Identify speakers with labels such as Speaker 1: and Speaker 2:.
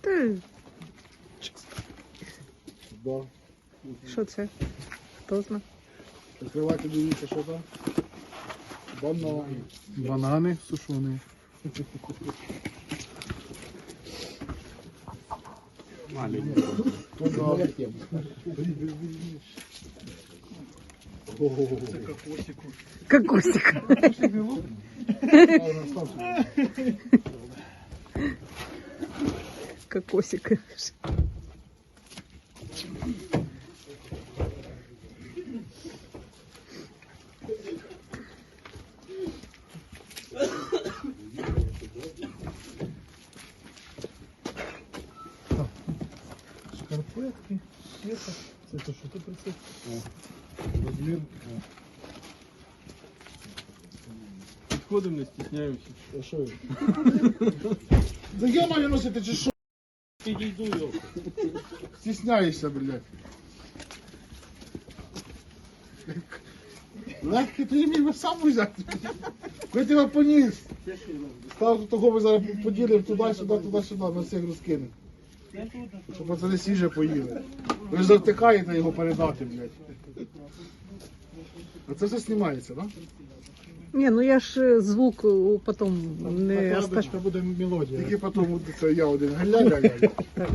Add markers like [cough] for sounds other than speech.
Speaker 1: Та,
Speaker 2: Да.
Speaker 1: що це? Хто знає?
Speaker 2: Відкривайте, дивіться, що там. Банани.
Speaker 3: Банани сушені.
Speaker 2: То да. Ого.
Speaker 1: Кокосик. [laughs]
Speaker 2: А, на станцію.
Speaker 1: Кокосик.
Speaker 3: Шкарпетки. Це, це то, що ти прицеп? Розмір.
Speaker 4: Підходимо, не стісняємося.
Speaker 2: А що? ви? Да я маю носити чи що?
Speaker 4: Підійду його.
Speaker 2: Стісняєшся, блядь. Легкий ти міг би сам взяти. Ви тебе поніс. Став того, ми зараз поділимо туди-сюди, туди-сюди, на всіх розкинемо. Щоб пацани свіже поїли. Ви ж завтикаєте його передати, блядь. А це все знімається, так?
Speaker 1: Ні, ну я ж е, звук е, потім не оста...
Speaker 3: Накладочка буде мелодія.
Speaker 2: Тільки потім буде це я один галя-ля-ля.
Speaker 1: Так.